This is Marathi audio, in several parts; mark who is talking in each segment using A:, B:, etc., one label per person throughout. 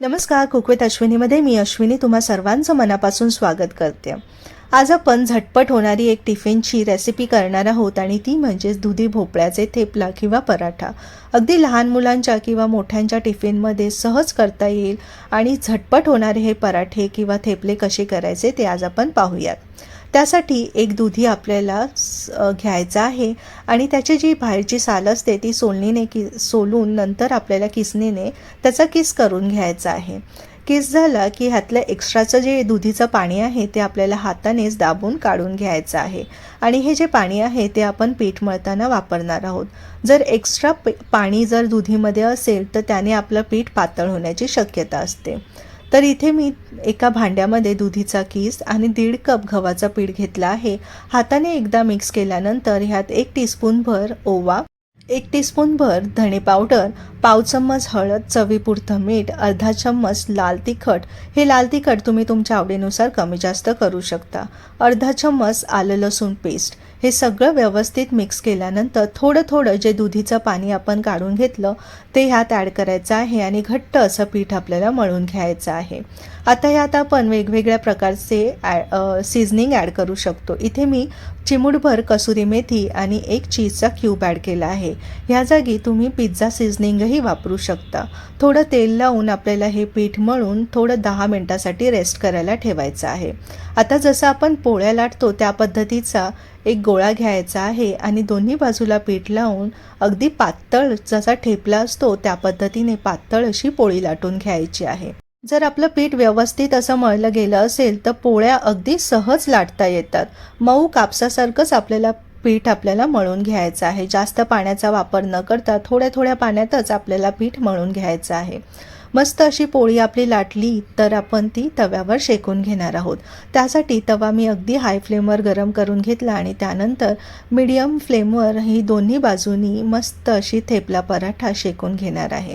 A: नमस्कार कुकवेत अश्विनीमध्ये मी अश्विनी तुम्हा सर्वांचं मनापासून स्वागत करते. आज आपण झटपट होणारी एक टिफिनची रेसिपी करणार आहोत आणि ती म्हणजेच दुधी भोपळ्याचे थेपला किंवा पराठा. अगदी लहान मुलांच्या किंवा मोठ्यांच्या टिफिनमध्ये सहज करता येईल आणि झटपट होणारे हे पराठे किंवा थेपले कसे करायचे ते आज आपण पाहूयात. त्यासाठी एक दुधी आपल्याला घ्यायचा आहे. आणि त्याची जी बाहेरची साल असते ती सोलणीने कि सोलून नंतर आपल्याला किसणीने त्याचा किस करून घ्यायचा आहे. किस झाला की ह्यातलं एक्स्ट्राचं जे दुधीचं पाणी आहे ते आपल्याला हातानेच दाबून काढून घ्यायचं आहे. आणि हे जे पाणी आहे ते आपण पीठ मळताना वापरणार आहोत. जर एक्स्ट्रा पाणी जर दुधीमध्ये असेल तर त्याने आपलं पीठ पातळ होण्याची शक्यता असते. तर इथे मी एका भांड्यामध्ये दुधीचा किस आणि दीड कप गव्हाचं पीठ घेतलं आहे. हाताने एकदा मिक्स केल्यानंतर ह्यात एक टीस्पूनभर ओवा एक टीस्पूनभर धणे पावडर पाव चम्मच हळद चवीपुरतं मीठ अर्धा चम्मच लाल तिखट. हे लाल तिखट तुम्ही तुमच्या आवडीनुसार कमी जास्त करू शकता. अर्धा चम्मच आलं लसूण पेस्ट. हे सगळं व्यवस्थित मिक्स केल्यानंतर थोडं थोडं जे दुधीचं पाणी आपण काढून घेतलं ते ह्यात ॲड करायचं आहे आणि घट्ट असं पीठ आपल्याला मळून घ्यायचं आहे. आता ह्यात आपण वेगवेगळ्या प्रकारचे ॲ सीझनिंग ॲड करू शकतो. इथे मी चिमूटभर कसुरी मेथी आणि एक चीजचा क्यूब ॲड केला आहे. ह्या जागी तुम्ही पिझ्झा सिझनिंगही वापरू शकता. थोडं तेल लावून आपल्याला हे पीठ मळून थोडं दहा मिनटासाठी रेस्ट करायला ठेवायचं आहे. आता जसं आपण पोळ्या लाटतो त्या पद्धतीचा एक गोळा घ्यायचा आहे आणि दोन्ही बाजूला पीठ लावून अगदी पातळ जसा ठेपला असतो त्या पद्धतीने पातळ अशी पोळी लाटून घ्यायची आहे. जर आपलं पीठ व्यवस्थित असं मळलं गेलं असेल तर पोळ्या अगदी सहज लाटता येतात. मऊ कापसासारखंच आपल्याला पीठ आपल्याला मळून घ्यायचं आहे. जास्त पाण्याचा वापर न करता थोड्या थोड्या पाण्यातच आपल्याला पीठ मळून घ्यायचं आहे. मस्त अशी पोळी आपली लाटली तर आपण ती तव्यावर शेकून घेणार आहोत. त्यासाठी तवा मी अगदी हाय फ्लेमवर गरम करून घेतला आणि त्यानंतर मीडियम फ्लेमवर ही दोन्ही बाजूनी मस्त अशी थेपला पराठा शेकून घेणार आहे.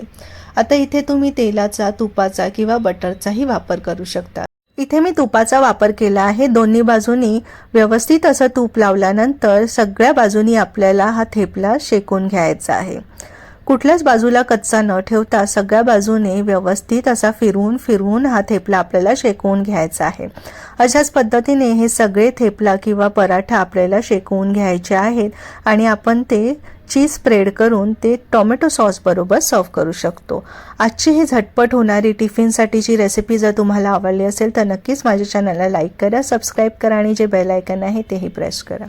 A: आता इथे तुम्ही तेलाचा तुपाचा किंवा बटरचाही वापर करू शकता. इथे मी तुपाचा वापर केला आहे. दोन्ही बाजूनी व्यवस्थित असं तूप लावल्यानंतर सगळ्या बाजूनी आपल्याला हा थेपला शेकून घ्यायचा आहे. कुठल्याच बाजूला कच्चा न ठेवता सगळ्या बाजूने व्यवस्थित असा फिरवून फिरवून हा थेपला आपल्याला शेकवून घ्यायचा आहे. अशाच पद्धतीने हे सगळे थेपला किंवा पराठा आपल्याला शेकवून घ्यायचे आहेत आणि आपण ते चीज स्प्रेड करून ते टोमॅटो सॉसबरोबर सर्व करू शकतो. आजची ही झटपट होणारी टिफिनसाठीची रेसिपी जर तुम्हाला आवडली असेल तर नक्कीच माझ्या चॅनलला लाईक करा सबस्क्राईब करा आणि जे बेल आयकन आहे तेही प्रेस करा.